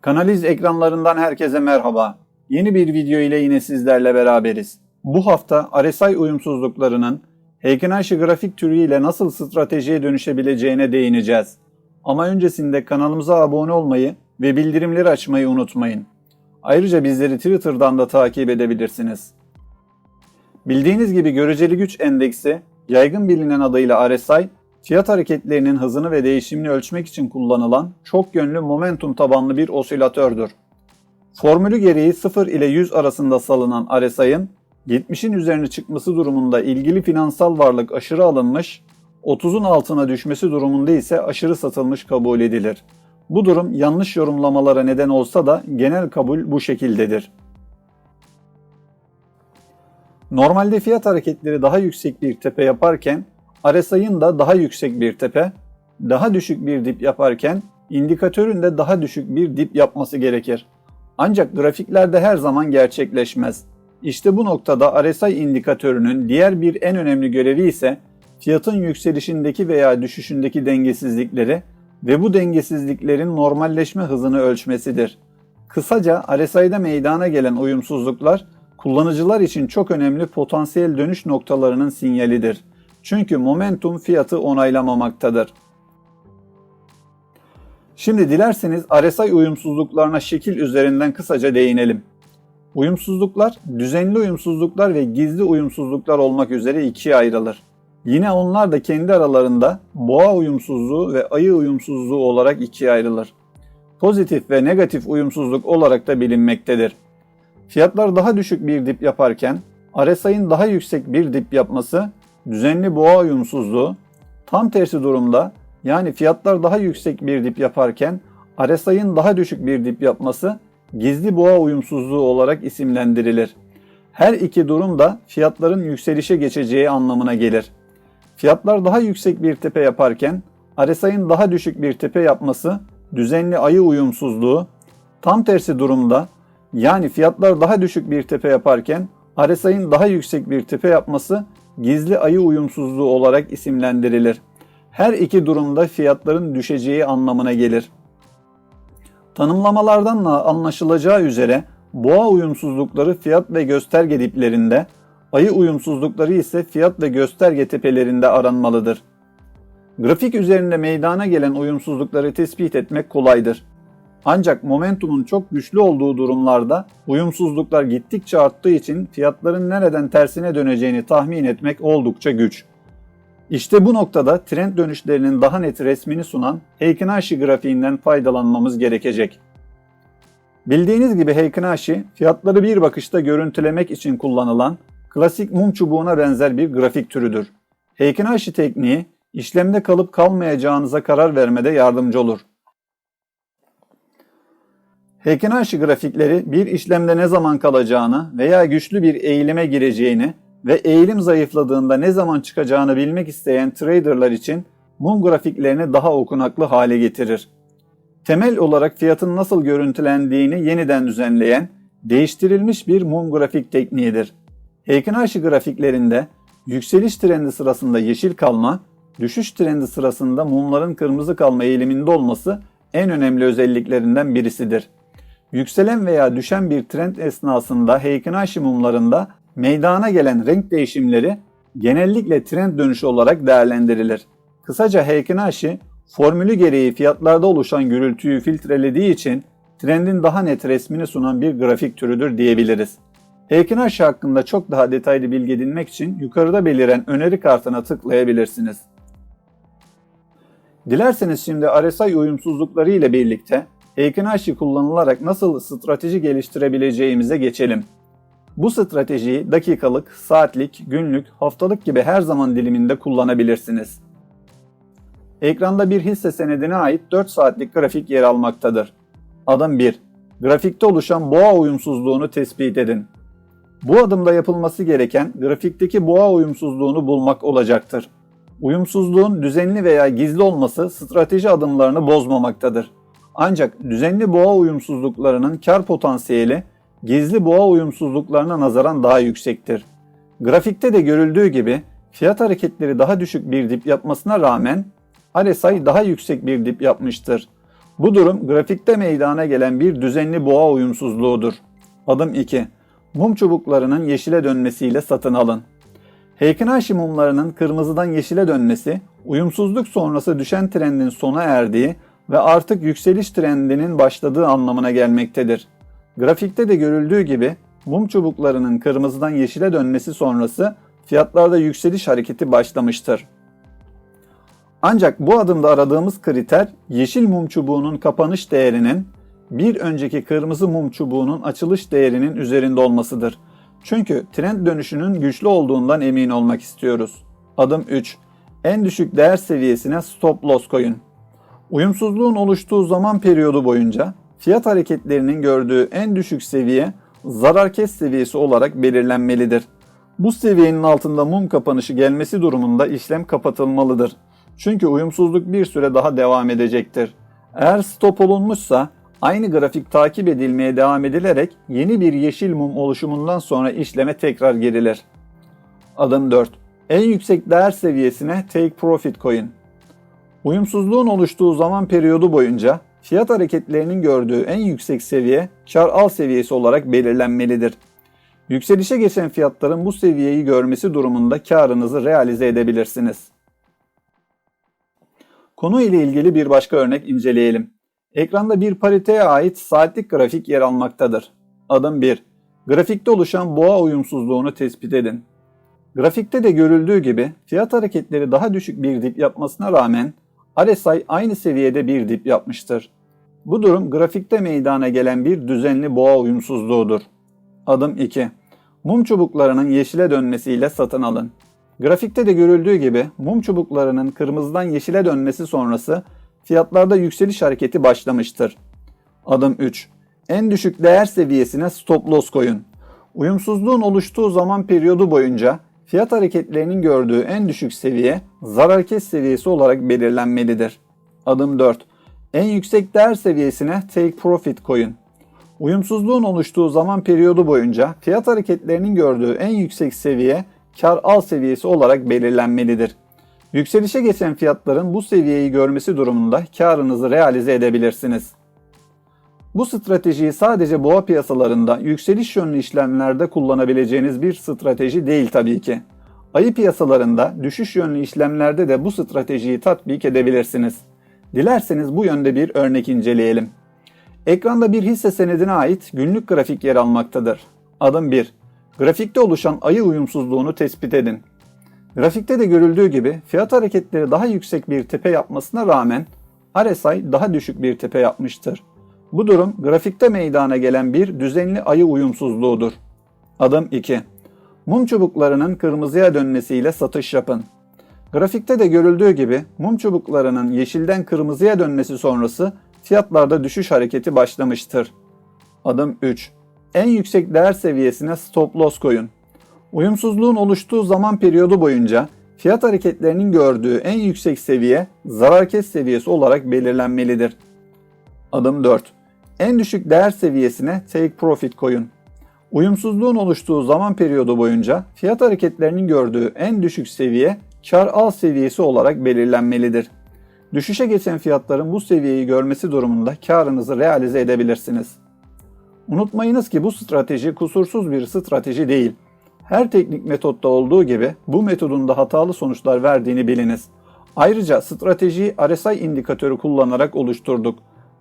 Kanaliz ekranlarından herkese merhaba. Yeni bir video ile yine sizlerle beraberiz. Bu hafta RSI uyumsuzluklarının Heikenhashi grafik türüyle nasıl stratejiye dönüşebileceğine değineceğiz. Ama öncesinde kanalımıza abone olmayı ve bildirimleri açmayı unutmayın. Ayrıca bizleri Twitter'dan da takip edebilirsiniz. Bildiğiniz gibi göreceli güç endeksi, yaygın bilinen adıyla RSI, fiyat hareketlerinin hızını ve değişimini ölçmek için kullanılan çok yönlü momentum tabanlı bir osilatördür. Formülü gereği 0 ile 100 arasında salınan RSI'ın 70'in üzerine çıkması durumunda ilgili finansal varlık aşırı alınmış, 30'un altına düşmesi durumunda ise aşırı satılmış kabul edilir. Bu durum yanlış yorumlamalara neden olsa da genel kabul bu şekildedir. Normalde fiyat hareketleri daha yüksek bir tepe yaparken RSI'ın da daha yüksek bir tepe, daha düşük bir dip yaparken indikatörün de daha düşük bir dip yapması gerekir. Ancak grafiklerde her zaman gerçekleşmez. İşte bu noktada RSI indikatörünün diğer bir en önemli görevi ise fiyatın yükselişindeki veya düşüşündeki dengesizlikleri ve bu dengesizliklerin normalleşme hızını ölçmesidir. Kısaca RSI'de meydana gelen uyumsuzluklar kullanıcılar için çok önemli potansiyel dönüş noktalarının sinyalidir. Çünkü momentum fiyatı onaylamamaktadır. Şimdi dilerseniz RSI uyumsuzluklarına şekil üzerinden kısaca değinelim. Uyumsuzluklar, düzenli uyumsuzluklar ve gizli uyumsuzluklar olmak üzere ikiye ayrılır. Yine onlar da kendi aralarında boğa uyumsuzluğu ve ayı uyumsuzluğu olarak ikiye ayrılır. Pozitif ve negatif uyumsuzluk olarak da bilinmektedir. Fiyatlar daha düşük bir dip yaparken RSI'nin daha yüksek bir dip yapması düzenli boğa uyumsuzluğu, tam tersi durumda yani fiyatlar daha yüksek bir dip yaparken RSI'nin daha düşük bir dip yapması gizli boğa uyumsuzluğu olarak isimlendirilir. Her iki durum da fiyatların yükselişe geçeceği anlamına gelir. Fiyatlar daha yüksek bir tepe yaparken RSI'nin daha düşük bir tepe yapması düzenli ayı uyumsuzluğu, tam tersi durumda yani fiyatlar daha düşük bir tepe yaparken RSI'nin daha yüksek bir tepe yapması gizli ayı uyumsuzluğu olarak isimlendirilir. Her iki durumda fiyatların düşeceği anlamına gelir. Tanımlamalardan da anlaşılacağı üzere boğa uyumsuzlukları fiyat ve gösterge diplerinde, ayı uyumsuzlukları ise fiyat ve gösterge tepelerinde aranmalıdır. Grafik üzerinde meydana gelen uyumsuzlukları tespit etmek kolaydır. Ancak momentumun çok güçlü olduğu durumlarda uyumsuzluklar gittikçe arttığı için fiyatların nereden tersine döneceğini tahmin etmek oldukça güç. İşte bu noktada trend dönüşlerinin daha net resmini sunan Heikenhashi grafiğinden faydalanmamız gerekecek. Bildiğiniz gibi Heikenhashi fiyatları bir bakışta görüntülemek için kullanılan klasik mum çubuğuna benzer bir grafik türüdür. Heikenhashi tekniği işlemde kalıp kalmayacağınıza karar vermede yardımcı olur. Heikenhashi grafikleri bir işlemde ne zaman kalacağını veya güçlü bir eğilime gireceğini ve eğilim zayıfladığında ne zaman çıkacağını bilmek isteyen traderlar için mum grafiklerini daha okunaklı hale getirir. Temel olarak fiyatın nasıl görüntülendiğini yeniden düzenleyen, değiştirilmiş bir mum grafik tekniğidir. Heikenhashi grafiklerinde yükseliş trendi sırasında yeşil kalma, düşüş trendi sırasında mumların kırmızı kalma eğiliminde olması en önemli özelliklerinden birisidir. Yükselen veya düşen bir trend esnasında Heikenhashi mumlarında meydana gelen renk değişimleri genellikle trend dönüşü olarak değerlendirilir. Kısaca Heikenhashi formülü gereği fiyatlarda oluşan gürültüyü filtrelediği için trendin daha net resmini sunan bir grafik türüdür diyebiliriz. Heikenhashi hakkında çok daha detaylı bilgi edinmek için yukarıda beliren öneri kartına tıklayabilirsiniz. Dilerseniz şimdi RSI uyumsuzlukları ile birlikte Heikenhashi kullanılarak nasıl strateji geliştirebileceğimize geçelim. Bu stratejiyi dakikalık, saatlik, günlük, haftalık gibi her zaman diliminde kullanabilirsiniz. Ekranda bir hisse senedine ait 4 saatlik grafik yer almaktadır. Adım 1. Grafikte oluşan boğa uyumsuzluğunu tespit edin. Bu adımda yapılması gereken grafikteki boğa uyumsuzluğunu bulmak olacaktır. Uyumsuzluğun düzenli veya gizli olması strateji adımlarını bozmamaktadır. Ancak düzenli boğa uyumsuzluklarının kar potansiyeli gizli boğa uyumsuzluklarına nazaran daha yüksektir. Grafikte de görüldüğü gibi fiyat hareketleri daha düşük bir dip yapmasına rağmen RSI daha yüksek bir dip yapmıştır. Bu durum grafikte meydana gelen bir düzenli boğa uyumsuzluğudur. Adım 2. Mum çubuklarının yeşile dönmesiyle satın alın. Heikenhashi mumlarının kırmızıdan yeşile dönmesi, uyumsuzluk sonrası düşen trendin sona erdiği ve artık yükseliş trendinin başladığı anlamına gelmektedir. Grafikte de görüldüğü gibi mum çubuklarının kırmızıdan yeşile dönmesi sonrası fiyatlarda yükseliş hareketi başlamıştır. Ancak bu adımda aradığımız kriter yeşil mum çubuğunun kapanış değerinin bir önceki kırmızı mum çubuğunun açılış değerinin üzerinde olmasıdır. Çünkü trend dönüşünün güçlü olduğundan emin olmak istiyoruz. Adım 3. En düşük değer seviyesine stop loss koyun. Uyumsuzluğun oluştuğu zaman periyodu boyunca fiyat hareketlerinin gördüğü en düşük seviye zarar kes seviyesi olarak belirlenmelidir. Bu seviyenin altında mum kapanışı gelmesi durumunda işlem kapatılmalıdır. Çünkü uyumsuzluk bir süre daha devam edecektir. Eğer stop olunmuşsa aynı grafik takip edilmeye devam edilerek yeni bir yeşil mum oluşumundan sonra işleme tekrar girilir. Adım 4. En yüksek değer seviyesine take profit koyun. Uyumsuzluğun oluştuğu zaman periyodu boyunca fiyat hareketlerinin gördüğü en yüksek seviye kar al seviyesi olarak belirlenmelidir. Yükselişe geçen fiyatların bu seviyeyi görmesi durumunda karınızı realize edebilirsiniz. Konu ile ilgili bir başka örnek inceleyelim. Ekranda bir pariteye ait saatlik grafik yer almaktadır. Adım 1. Grafikte oluşan boğa uyumsuzluğunu tespit edin. Grafikte de görüldüğü gibi fiyat hareketleri daha düşük bir dip yapmasına rağmen RSI aynı seviyede bir dip yapmıştır. Bu durum grafikte meydana gelen bir düzenli boğa uyumsuzluğudur. Adım 2. Mum çubuklarının yeşile dönmesiyle satın alın. Grafikte de görüldüğü gibi mum çubuklarının kırmızıdan yeşile dönmesi sonrası fiyatlarda yükseliş hareketi başlamıştır. Adım 3. En düşük değer seviyesine stop loss koyun. Uyumsuzluğun oluştuğu zaman periyodu boyunca fiyat hareketlerinin gördüğü en düşük seviye zarar kes seviyesi olarak belirlenmelidir. Adım 4. En yüksek değer seviyesine take profit koyun. Uyumsuzluğun oluştuğu zaman periyodu boyunca fiyat hareketlerinin gördüğü en yüksek seviye kar al seviyesi olarak belirlenmelidir. Yükselişe geçen fiyatların bu seviyeyi görmesi durumunda karınızı realize edebilirsiniz. Bu stratejiyi sadece boğa piyasalarında yükseliş yönlü işlemlerde kullanabileceğiniz bir strateji değil tabii ki. Ayı piyasalarında düşüş yönlü işlemlerde de bu stratejiyi tatbik edebilirsiniz. Dilerseniz bu yönde bir örnek inceleyelim. Ekranda bir hisse senedine ait günlük grafik yer almaktadır. Adım 1. Grafikte oluşan ayı uyumsuzluğunu tespit edin. Grafikte de görüldüğü gibi fiyat hareketleri daha yüksek bir tepe yapmasına rağmen RSI daha düşük bir tepe yapmıştır. Bu durum grafikte meydana gelen bir düzenli ayı uyumsuzluğudur. Adım 2. Mum çubuklarının kırmızıya dönmesiyle satış yapın. Grafikte de görüldüğü gibi mum çubuklarının yeşilden kırmızıya dönmesi sonrası fiyatlarda düşüş hareketi başlamıştır. Adım 3. En yüksek değer seviyesine stop loss koyun. Uyumsuzluğun oluştuğu zaman periyodu boyunca fiyat hareketlerinin gördüğü en yüksek seviye zarar kes seviyesi olarak belirlenmelidir. Adım 4. En düşük değer seviyesine take profit koyun. Uyumsuzluğun oluştuğu zaman periyodu boyunca fiyat hareketlerinin gördüğü en düşük seviye kar al seviyesi olarak belirlenmelidir. Düşüşe geçen fiyatların bu seviyeyi görmesi durumunda karınızı realize edebilirsiniz. Unutmayınız ki bu strateji kusursuz bir strateji değil. Her teknik metotta olduğu gibi bu metodun da hatalı sonuçlar verdiğini biliniz. Ayrıca stratejiyi RSI indikatörü kullanarak oluşturduk.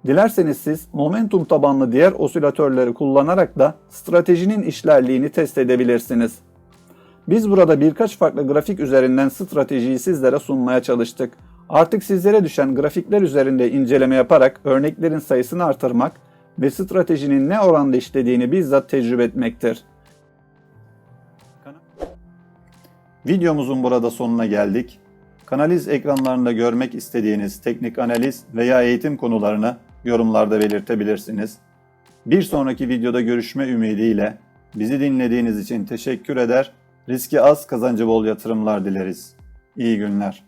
Dilerseniz siz momentum tabanlı diğer osilatörleri kullanarak da stratejinin işlerliğini test edebilirsiniz. Biz burada birkaç farklı grafik üzerinden stratejiyi sizlere sunmaya çalıştık. Artık sizlere düşen grafikler üzerinde inceleme yaparak örneklerin sayısını artırmak ve stratejinin ne oranda işlediğini bizzat tecrübe etmektir. Videomuzun burada sonuna geldik. Kanaliz ekranlarında görmek istediğiniz teknik analiz veya eğitim konularını yorumlarda belirtebilirsiniz. Bir sonraki videoda görüşme ümidiyle bizi dinlediğiniz için teşekkür eder, riski az kazancı bol yatırımlar dileriz. İyi günler.